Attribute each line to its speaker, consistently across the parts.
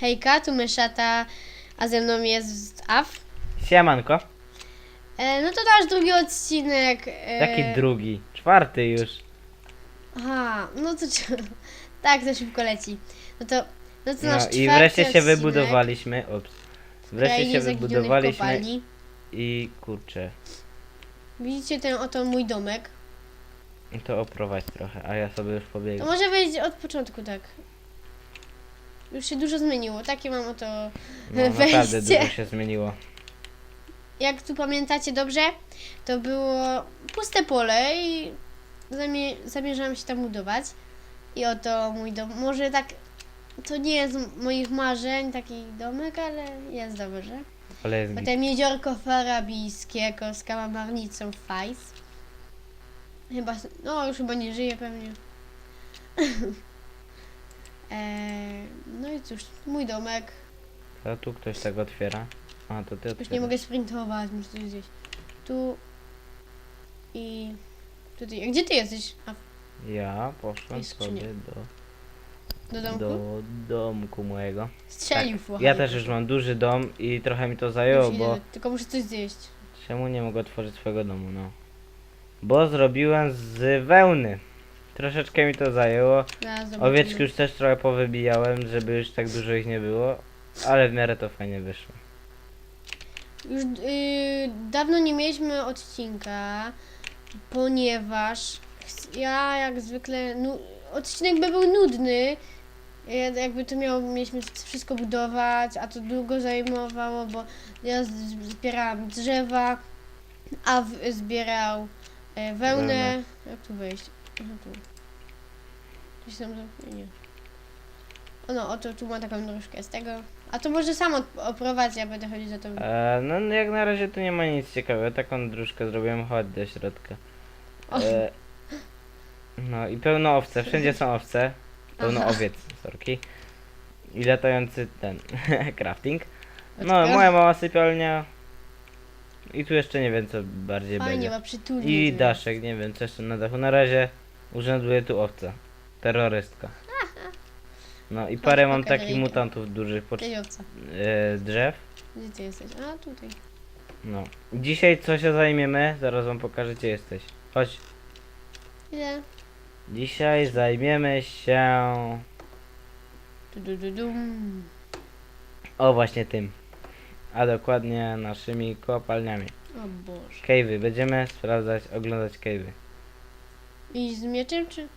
Speaker 1: Hejka, tu Myszata, a ze mną jest Af.
Speaker 2: Siemanko.
Speaker 1: E, no to nasz drugi odcinek. E,
Speaker 2: Jaki drugi? Czwarty już.
Speaker 1: Aha, no to tak, to szybko leci. No to, no to nasz
Speaker 2: No i
Speaker 1: czwarty
Speaker 2: wreszcie się
Speaker 1: odcinek
Speaker 2: wybudowaliśmy. Ups. Wreszcie się wybudowaliśmy
Speaker 1: kopalni.
Speaker 2: i kurczę.
Speaker 1: Widzicie ten oto mój domek.
Speaker 2: To oprowadź trochę, a ja sobie już
Speaker 1: To
Speaker 2: pobiegam.
Speaker 1: może wejść od początku, tak. Już się dużo zmieniło. Takie mam oto
Speaker 2: No naprawdę
Speaker 1: wejście.
Speaker 2: dużo się zmieniło.
Speaker 1: Jak tu pamiętacie dobrze, to było puste pole i zamie zamierzałam się tam budować. I oto mój dom. Może tak, to nie jest moich marzeń taki domek, ale jest dobrze.
Speaker 2: Ale jest.
Speaker 1: Potem jeziorko farabijskie z kałamarnicą Fajs. Chyba, no już chyba nie żyje pewnie. eee, no i cóż, mój domek.
Speaker 2: A tu ktoś tak otwiera. A to ty
Speaker 1: Już nie
Speaker 2: otwierasz.
Speaker 1: mogę sprintować, muszę coś gdzieś. Tu i tutaj. A gdzie ty jesteś? A,
Speaker 2: Ja poszłem
Speaker 1: Tej skrzyni.
Speaker 2: sobie do,
Speaker 1: do domku?
Speaker 2: do domku mojego.
Speaker 1: Strzelił
Speaker 2: Tak, ja też już mam duży dom i trochę mi to zajęło, bo
Speaker 1: Tylko muszę coś zjeść.
Speaker 2: czemu nie mogę otworzyć swojego domu, no. Bo zrobiłem z wełny. Troszeczkę mi to zajęło.
Speaker 1: Zaraz zobaczymy.
Speaker 2: Owieczki już też trochę powybijałem, żeby już tak dużo ich nie było, ale w miarę to fajnie wyszło.
Speaker 1: Już yy, dawno nie mieliśmy odcinka, ponieważ ja jak zwykle. Nu- odcinek by był nudny. Ja- Jakby to miało, mieliśmy wszystko budować, a to długo zajmowało, bo ja z- zbierałam drzewa, a w, zbierał e, wełnę.
Speaker 2: Wełnę.
Speaker 1: Jak tu wejść? Aha, tu. Gdzieś tam zamknięcie. O no, oto tu ma taką dróżkę z tego. A to może sam od- oprowadź, ja będę chodzić za tobą.
Speaker 2: E, no no jak na razie tu nie ma nic ciekawego, taką dróżkę zrobiłem, chodź do środka.
Speaker 1: O.
Speaker 2: E, no i pełno owce, wszędzie są owce. Pełno
Speaker 1: Aha.
Speaker 2: owiec, sorki. I latający ten, crafting. No, moja mała sypialnia. I tu jeszcze nie wiem co bardziej
Speaker 1: Fajnie,
Speaker 2: będzie.
Speaker 1: ma przytulnie.
Speaker 2: I daszek, nie wiem co jeszcze na dachu. Na razie urzęduje tu owca. Terrorystka. No i parę mam
Speaker 1: pokażę
Speaker 2: takich
Speaker 1: jej.
Speaker 2: mutantów dużych pod
Speaker 1: owca.
Speaker 2: e, drzew.
Speaker 1: Gdzie ty jesteś? A, tutaj.
Speaker 2: No. Dzisiaj co się zajmiemy? Zaraz wam pokażę gdzie jesteś. Chodź.
Speaker 1: Ile?
Speaker 2: Dzisiaj zajmiemy się...
Speaker 1: Tu, du, du, dum.
Speaker 2: O właśnie tym. A dokładnie naszymi kopalniami.
Speaker 1: O Boże.
Speaker 2: Cave'y. Będziemy sprawdzać, oglądać cave'y.
Speaker 1: I z mieczem, czy?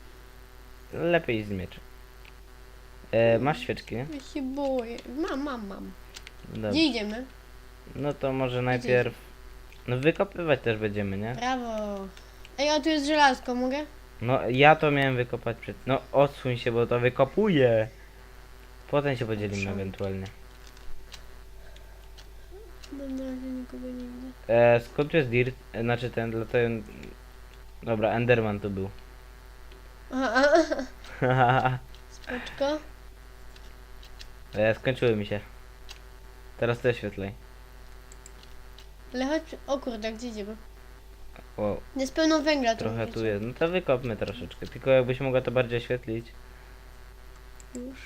Speaker 2: Lepiej z mieczem. E, masz świeczki, nie?
Speaker 1: Ja się boję. Mam, mam, mam. Gdzie
Speaker 2: Dobrze.
Speaker 1: idziemy?
Speaker 2: No to może najpierw... No wykopywać też będziemy, nie?
Speaker 1: Brawo. Ej, a tu jest żelazko, mogę?
Speaker 2: No ja to miałem wykopać przed... No odsuń się, bo to wykopuję. Potem się podzielimy
Speaker 1: Proszę.
Speaker 2: ewentualnie.
Speaker 1: No, na razie nikogo nie widzę.
Speaker 2: E, skąd tu jest Dirt? E, znaczy ten, latają... Dobra, Enderman tu był.
Speaker 1: Aha, aha. Spoczko.
Speaker 2: e, skończyły mi się. Teraz to jest świetlej.
Speaker 1: Ale chodź, o kurde, gdzie idziemy?
Speaker 2: Wow,
Speaker 1: Jest pełno węgla tu.
Speaker 2: trochę tu jest. No to wykopmy troszeczkę. Tylko jakbyś mogła to bardziej oświetlić.
Speaker 1: Już.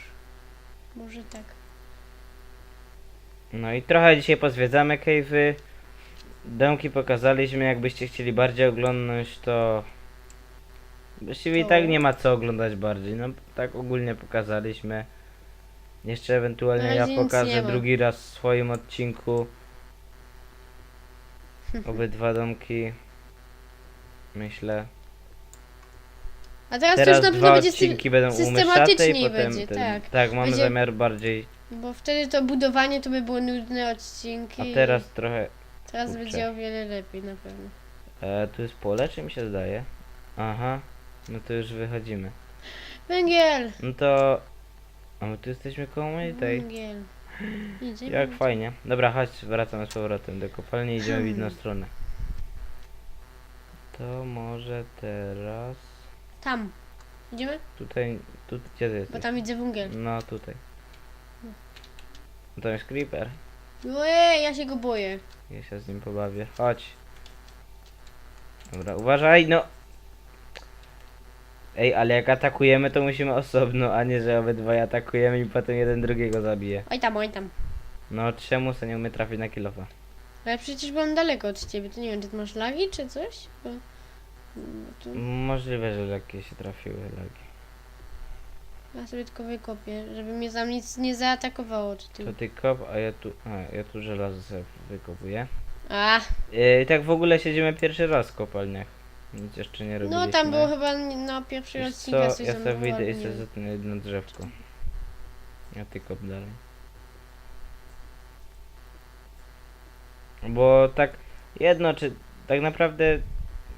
Speaker 1: Może tak.
Speaker 2: No i trochę dzisiaj pozwiedzamy cave'y. Domki pokazaliśmy, jakbyście chcieli bardziej oglądać to... Właściwie i tak nie ma co oglądać bardziej, no tak ogólnie pokazaliśmy. Jeszcze
Speaker 1: Na
Speaker 2: ewentualnie
Speaker 1: razie
Speaker 2: ja
Speaker 1: nic nie
Speaker 2: pokażę
Speaker 1: ma.
Speaker 2: drugi raz w swoim odcinku. Obydwa domki. Myślę.
Speaker 1: A teraz,
Speaker 2: Teraz
Speaker 1: to już na
Speaker 2: dwa
Speaker 1: pewno będzie
Speaker 2: odcinki będą u Myszaty
Speaker 1: systematycznie
Speaker 2: i potem
Speaker 1: będzie,
Speaker 2: ten,
Speaker 1: tak.
Speaker 2: tak, mamy
Speaker 1: Będzie-
Speaker 2: zamiar bardziej.
Speaker 1: Bo wtedy to budowanie to by było nudne odcinki.
Speaker 2: A teraz trochę.
Speaker 1: Teraz
Speaker 2: kurczę.
Speaker 1: będzie o wiele lepiej na pewno.
Speaker 2: E, tu jest pole, czy mi się zdaje? Aha. No to już wychodzimy.
Speaker 1: Węgiel!
Speaker 2: No to... A my tu jesteśmy koło mojej tej.
Speaker 1: Węgiel. Idziemy.
Speaker 2: Jak fajnie. Dobra, chodź, wracamy z powrotem do kopalni, idziemy w inną
Speaker 1: Hmm.
Speaker 2: stronę. To może teraz...
Speaker 1: Tam. Idziemy?
Speaker 2: Tutaj, tu, gdzie ty
Speaker 1: Bo
Speaker 2: jesteś?
Speaker 1: tam widzę węgiel.
Speaker 2: No tutaj. No tam jest creeper.
Speaker 1: Ojej, ja się go boję.
Speaker 2: Ja się z nim pobawię. Chodź. Dobra, uważaj, no. Ej, ale jak atakujemy, to musimy osobno, a nie, że obydwoje atakujemy i potem jeden drugiego zabije.
Speaker 1: Oj tam, oj tam.
Speaker 2: No czemu se nie umie trafić na kilofa?
Speaker 1: Ale przecież byłam daleko od ciebie, to nie wiem, czy ty masz lagi, czy coś? Bo... No
Speaker 2: Możliwe, że lekkie się trafiły lagi.
Speaker 1: Ja sobie tylko wykopię, żeby mnie tam nic nie zaatakowało, czy ty...
Speaker 2: To ty kop, a ja tu, a ja tu żelazo sobie wykopuję.
Speaker 1: A,
Speaker 2: Yy, tak w ogóle siedzimy pierwszy raz w kopalniach. Nic jeszcze nie robiliśmy.
Speaker 1: no tam było chyba na pierwszy
Speaker 2: Wiesz
Speaker 1: odcinek
Speaker 2: co,
Speaker 1: coś
Speaker 2: ja sobie wyjdę i sobie zetnę jedno drzewko. A ty kop dalej. Bo tak jedno czy tak naprawdę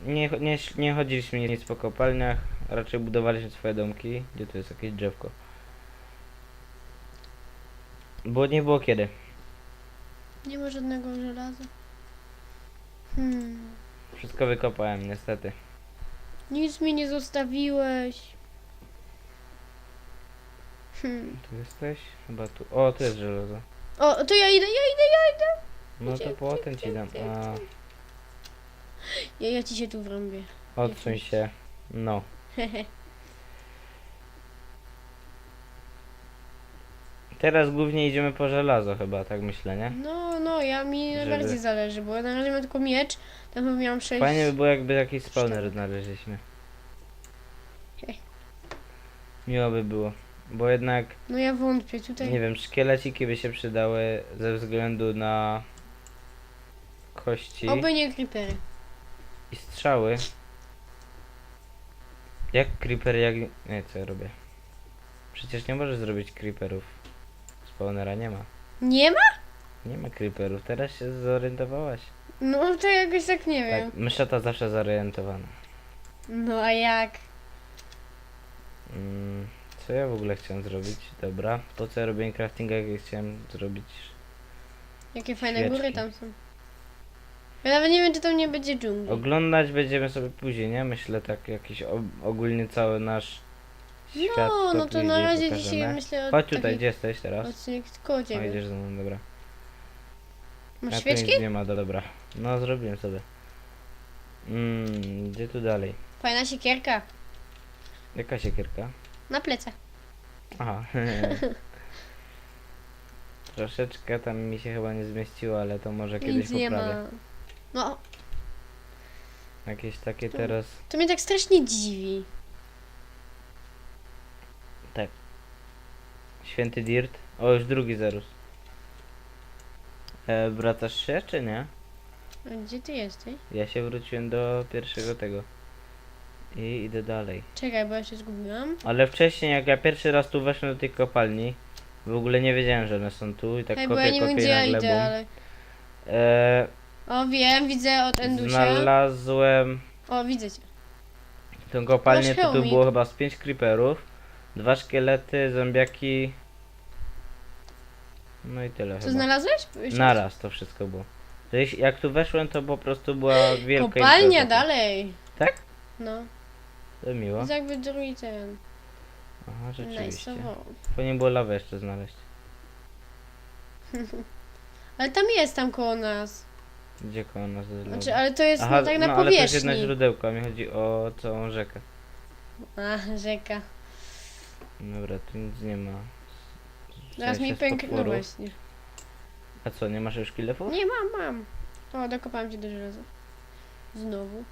Speaker 2: nie, nie, nie chodziliśmy nic po kopalniach, raczej budowaliśmy swoje domki. Gdzie tu jest jakieś drzewko? Bo nie było kiedy.
Speaker 1: Nie ma żadnego żelaza. Hmm.
Speaker 2: Wszystko wykopałem niestety.
Speaker 1: Nic mi nie zostawiłeś. Hmm.
Speaker 2: Tu jesteś? Chyba tu. O, tu jest żelazo.
Speaker 1: O, to ja idę, ja idę, ja idę.
Speaker 2: No to
Speaker 1: Gdzie,
Speaker 2: potem
Speaker 1: gdzie,
Speaker 2: ci dam.
Speaker 1: gdzie,
Speaker 2: A,
Speaker 1: Ja, ja ci się tu wrąbię.
Speaker 2: odsuń się. No. Teraz głównie idziemy po żelazo chyba, tak myślę, nie?
Speaker 1: No, no, ja mi
Speaker 2: Żeby-
Speaker 1: najbardziej zależy, bo na razie mam tylko miecz, tam chyba miałam sześć.
Speaker 2: Fajnie by było jakby jakiś spawner znaleźliśmy.
Speaker 1: Hej.
Speaker 2: Miło by było. Bo jednak,
Speaker 1: No ja wątpię, tutaj...
Speaker 2: nie wiem, szkieleciki by się przydały ze względu na kości
Speaker 1: Oby nie creepery.
Speaker 2: I strzały. Jak creeper, jak... Nie, co ja robię? Przecież nie możesz zrobić creeperów. Spawnera nie ma.
Speaker 1: Nie ma?
Speaker 2: Nie ma creeperów, teraz się zorientowałaś.
Speaker 1: No to jakoś tak nie wiem.
Speaker 2: Tak, mysza ta zawsze zorientowana.
Speaker 1: No a jak?
Speaker 2: Mm, co ja w ogóle chciałem zrobić? Dobra, po co ja robię craftinga, jak chciałem zrobić...
Speaker 1: Jakie fajne
Speaker 2: Świeczki.
Speaker 1: góry tam są. Ja nawet nie wiem, czy tam nie będzie dżungli.
Speaker 2: Oglądać będziemy sobie później, nie? Myślę tak jakiś o, ogólnie cały nasz świat
Speaker 1: No, no to
Speaker 2: później
Speaker 1: na razie
Speaker 2: pokażemy.
Speaker 1: dzisiaj myślę o
Speaker 2: Chodź tutaj, gdzie jesteś teraz?
Speaker 1: odcinek koło
Speaker 2: O,
Speaker 1: ciebie.
Speaker 2: idziesz ze mną, dobra.
Speaker 1: Masz
Speaker 2: A tu
Speaker 1: świeczki?
Speaker 2: nie ma, do- dobra. No, zrobiłem sobie. Mm, gdzie tu dalej?
Speaker 1: Fajna siekierka.
Speaker 2: Jaka siekierka?
Speaker 1: Na plecach.
Speaker 2: Aha. Troszeczkę tam mi się chyba nie zmieściło, ale to może kiedyś
Speaker 1: Nic nie
Speaker 2: poprawię.
Speaker 1: ma. No,
Speaker 2: Jakieś takie teraz...
Speaker 1: to mnie tak strasznie dziwi.
Speaker 2: Święty Dirt. O, już drugi zerus. E, wracasz się, czy nie?
Speaker 1: A gdzie ty jesteś?
Speaker 2: Ja się wróciłem do pierwszego tego. I idę dalej.
Speaker 1: Czekaj, bo ja się zgubiłam.
Speaker 2: Ale wcześniej, jak ja pierwszy raz tu weszłem do tej kopalni, w ogóle nie wiedziałem, że one są tu i tak
Speaker 1: Hej, bo
Speaker 2: kopię,
Speaker 1: ja nie wiem,
Speaker 2: kopię
Speaker 1: gdzie
Speaker 2: i
Speaker 1: ja
Speaker 2: nagle
Speaker 1: idę,
Speaker 2: bum.
Speaker 1: ale...
Speaker 2: E,
Speaker 1: O, wiem, widzę od Endusia.
Speaker 2: znalazłem
Speaker 1: O, widzę cię.
Speaker 2: tą kopalnię,
Speaker 1: Masz
Speaker 2: to tu
Speaker 1: hełmik.
Speaker 2: było chyba z pięć creeperów, dwa szkielety, zombiaki. No i tyle
Speaker 1: Co
Speaker 2: chyba.
Speaker 1: znalazłeś? Jeszcze
Speaker 2: Naraz to wszystko było. Jak tu weszłem, to po prostu była wielka
Speaker 1: Kopalnia
Speaker 2: impreza.
Speaker 1: dalej.
Speaker 2: Tak?
Speaker 1: No.
Speaker 2: To miło.
Speaker 1: Jest jakby drugi ten.
Speaker 2: Aha, rzeczywiście.
Speaker 1: Nice.
Speaker 2: Powinien było lawę jeszcze znaleźć.
Speaker 1: Ale tam jest, tam koło nas.
Speaker 2: Gdzie koło nas jest
Speaker 1: Znaczy, ale to jest no, tak na
Speaker 2: no, ale to jest
Speaker 1: powierzchni.
Speaker 2: źródełko, a mi chodzi o całą rzekę.
Speaker 1: A, rzeka.
Speaker 2: Dobra, tu nic nie ma. W
Speaker 1: Zaraz mi. No
Speaker 2: stopworów.
Speaker 1: właśnie.
Speaker 2: A co, nie masz już kilefów?
Speaker 1: Nie, mam, mam. O, dokopałem cię do żelaza. Znowu.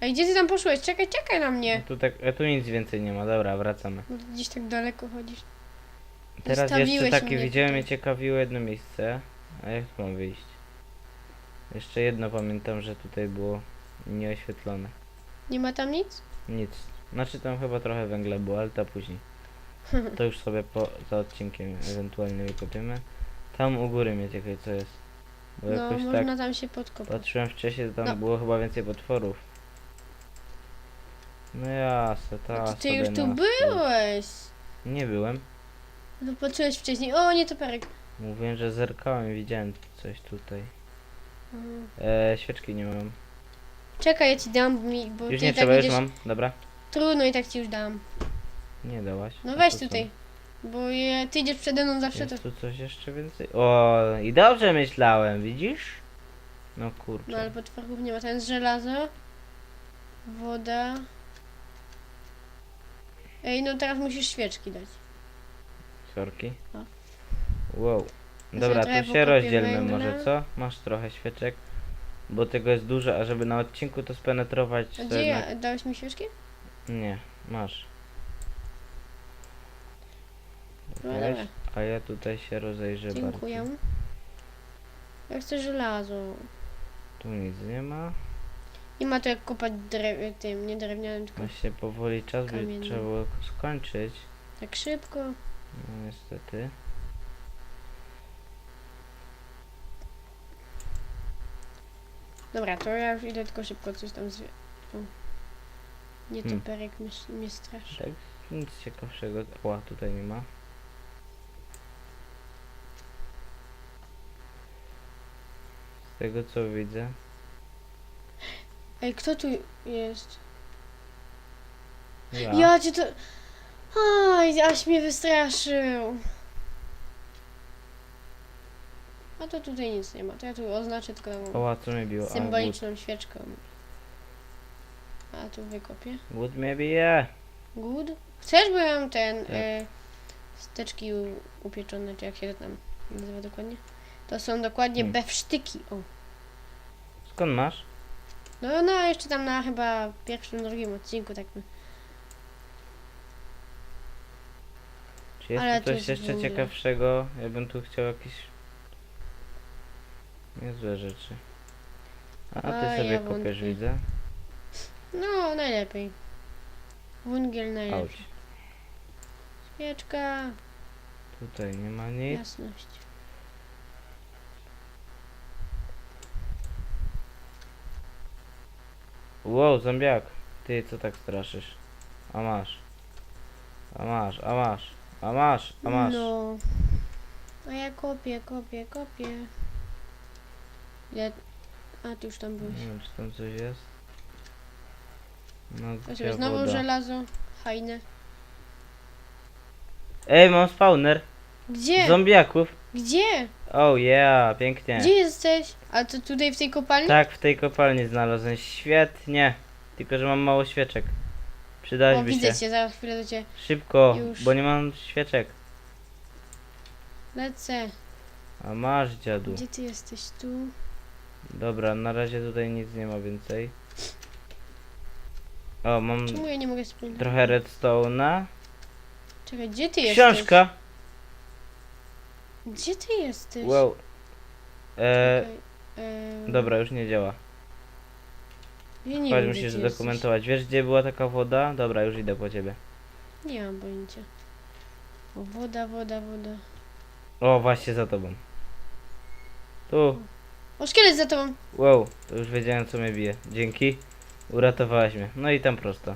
Speaker 1: Ej, gdzie ty tam poszłeś? Czekaj, czekaj na mnie.
Speaker 2: No tu, tak, a tu nic więcej nie ma, dobra, wracamy.
Speaker 1: Bo ty Gdzieś tak daleko chodzisz.
Speaker 2: Teraz jeszcze
Speaker 1: Zostawiłeś
Speaker 2: takie
Speaker 1: mnie
Speaker 2: widziałem
Speaker 1: tutaj.
Speaker 2: ciekawiło jedno miejsce. A jak tu mam wyjść? Jeszcze jedno pamiętam, że tutaj było nieoświetlone.
Speaker 1: Nie ma tam nic?
Speaker 2: Nic. Znaczy tam chyba trochę węgla było, ale to później. To już sobie po, za odcinkiem ewentualnie wykopiemy. Tam u góry mnie ciekawe co jest. Bo
Speaker 1: No,
Speaker 2: jakoś
Speaker 1: można
Speaker 2: tak
Speaker 1: tam się podkopać.
Speaker 2: patrzyłem wcześniej, to tam
Speaker 1: No.
Speaker 2: było chyba więcej potworów. No jasne, ta
Speaker 1: to ty
Speaker 2: sobie
Speaker 1: już tu
Speaker 2: na-
Speaker 1: byłeś.
Speaker 2: Nie byłem.
Speaker 1: No patrzyłeś wcześniej. O, nie toperek.
Speaker 2: Mówiłem, że zerkałem i widziałem coś tutaj. E, świeczki nie mam.
Speaker 1: Czekaj, ja ci dam mi, bo
Speaker 2: Już
Speaker 1: ty
Speaker 2: nie
Speaker 1: i tak
Speaker 2: trzeba, już
Speaker 1: będziesz...
Speaker 2: mam. Dobra.
Speaker 1: Trudno i tak ci już dam.
Speaker 2: Nie dałaś.
Speaker 1: No
Speaker 2: A
Speaker 1: weź
Speaker 2: co?
Speaker 1: tutaj. Bo je, ty idziesz przede mną zawsze to...
Speaker 2: Jest tu coś jeszcze więcej? O, i dobrze myślałem, widzisz? No kurczę.
Speaker 1: No ale potworów nie ma. Tam jest żelazo. Woda. Ej, no teraz musisz świeczki dać.
Speaker 2: Sorki.
Speaker 1: No.
Speaker 2: Wow. Dobra,
Speaker 1: trochę
Speaker 2: to się rozdzielmy może, co? Masz trochę świeczek, bo tego jest dużo, a żeby na odcinku to spenetrować...
Speaker 1: A
Speaker 2: to
Speaker 1: gdzie
Speaker 2: jednak-
Speaker 1: ja? Dałeś mi świeczki?
Speaker 2: Nie, masz.
Speaker 1: No
Speaker 2: Weź,
Speaker 1: dobra.
Speaker 2: a ja tutaj się rozejrzę
Speaker 1: Dziękuję.
Speaker 2: bardziej.
Speaker 1: Ja chcę żelazo.
Speaker 2: Tu nic nie ma.
Speaker 1: Nie ma to jak kopać drew- tym, nie drewnianym, tylko
Speaker 2: Właśnie powoli czas by
Speaker 1: Kamienny.
Speaker 2: trzeba było skończyć.
Speaker 1: tak szybko.
Speaker 2: No niestety.
Speaker 1: Dobra, to ja już idę tylko szybko coś tam zwie... O. Nie
Speaker 2: Hmm.
Speaker 1: toperek mnie, mnie straszy.
Speaker 2: Tak, nic ciekawszego. Ła, tutaj nie ma. Z tego co widzę.
Speaker 1: Ej, kto tu jest?
Speaker 2: Ja.
Speaker 1: Ja cię to... Aj, aż mnie wystraszył. A to tutaj nic nie ma. To ja tu oznaczę tylko
Speaker 2: Oła, co biło? Głód.
Speaker 1: symboliczną świeczką. A tu wykopię.
Speaker 2: Głód mnie bije.
Speaker 1: Good? Chcesz, mam ten...
Speaker 2: Tak.
Speaker 1: E, steczki u, upieczone, czy jak się to tam nazywa dokładnie? To są dokładnie
Speaker 2: Hmm.
Speaker 1: bewsztyki. O.
Speaker 2: Skąd masz?
Speaker 1: No, no, jeszcze tam na chyba pierwszym, drugim odcinku, tak.
Speaker 2: Czy jest
Speaker 1: Ale
Speaker 2: tu
Speaker 1: to
Speaker 2: coś
Speaker 1: jest
Speaker 2: jeszcze ciekawszego? Ja bym tu chciał jakieś... Niezłe rzeczy. A ty
Speaker 1: A,
Speaker 2: sobie
Speaker 1: ja wątpię.
Speaker 2: widzę.
Speaker 1: No, najlepiej. Węgiel
Speaker 2: Auć.
Speaker 1: najlepszy. Świeczka,
Speaker 2: Tutaj nie ma nic.
Speaker 1: jasność.
Speaker 2: Wow, zombiak. Ty co tak straszysz? A masz. A masz, a masz. A masz, a masz.
Speaker 1: No. A ja kopię, kopię, kopię. Ile... A, ty już tam byłeś.
Speaker 2: Nie wiem, czy tam coś jest. No,
Speaker 1: To
Speaker 2: gdzie
Speaker 1: znowu
Speaker 2: woda?
Speaker 1: żelazo. Fajne.
Speaker 2: Ej, mam spawner.
Speaker 1: Gdzie?
Speaker 2: Zombiaków.
Speaker 1: Gdzie?
Speaker 2: Oh yeah, pięknie.
Speaker 1: Gdzie jesteś? A to tutaj w tej kopalni?
Speaker 2: Tak, w tej kopalni znalazłem. Świetnie. Tylko, że mam mało świeczek.
Speaker 1: o,
Speaker 2: Przydaliby
Speaker 1: widzę
Speaker 2: się.
Speaker 1: cię, zaraz chwilę do ciebie
Speaker 2: Szybko,
Speaker 1: Już.
Speaker 2: bo nie mam świeczek.
Speaker 1: lecę.
Speaker 2: A masz, dziadu.
Speaker 1: Gdzie ty jesteś? Tu?
Speaker 2: Dobra, na razie tutaj nic nie ma więcej. O, mam
Speaker 1: Czemu ja nie mogę sprintować?
Speaker 2: trochę redstone'a.
Speaker 1: Czekaj, gdzie ty jesteś?
Speaker 2: Książka!
Speaker 1: Gdzie ty jesteś?
Speaker 2: Wow. E,
Speaker 1: Czekaj, em,
Speaker 2: dobra, już nie działa.
Speaker 1: Ja nie
Speaker 2: Chodź,
Speaker 1: wiem,
Speaker 2: musisz zdokumentować. Wiesz, gdzie była taka woda? Dobra, już idę po ciebie.
Speaker 1: Nie mam pojęcia. O, woda, woda, woda.
Speaker 2: O, właśnie za tobą. Tu.
Speaker 1: O, szkielet za tobą.
Speaker 2: Wow, to już wiedziałem, co mnie bije. Dzięki. Uratowałaś mnie. No i tam prosto.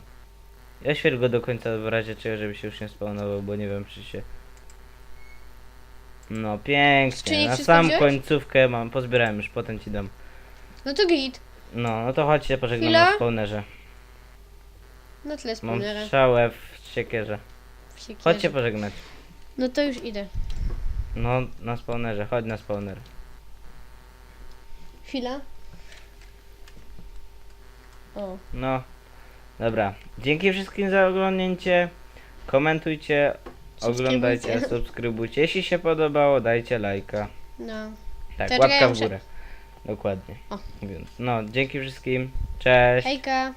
Speaker 2: Ja świer go do końca w razie czego, żeby się już nie spawnował, bo nie wiem, czy się... No, pięknie.
Speaker 1: Skrzyni
Speaker 2: Na
Speaker 1: wszystko
Speaker 2: sam
Speaker 1: wziąłeś?
Speaker 2: końcówkę mam, pozbierałem już, potem ci dam.
Speaker 1: No to git.
Speaker 2: No, no to chodźcie, pożegnam
Speaker 1: Chwila.
Speaker 2: na spawnerze.
Speaker 1: Na tle
Speaker 2: Mam
Speaker 1: spawnera.
Speaker 2: strzałę w siekierze.
Speaker 1: w siekierze.
Speaker 2: Chodźcie pożegnać.
Speaker 1: No to już idę.
Speaker 2: No, na spawnerze, chodź na spawner.
Speaker 1: Chwila. O.
Speaker 2: No, dobra. Dzięki wszystkim za oglądnięcie. Komentujcie, oglądajcie,
Speaker 1: Subskrybujcie.
Speaker 2: subskrybujcie. Jeśli się podobało, dajcie lajka.
Speaker 1: No.
Speaker 2: Tak,
Speaker 1: Czekaj,
Speaker 2: łapka w
Speaker 1: muszę-
Speaker 2: górę. Dokładnie.
Speaker 1: O.
Speaker 2: Więc no, dzięki wszystkim. Cześć.
Speaker 1: Hejka.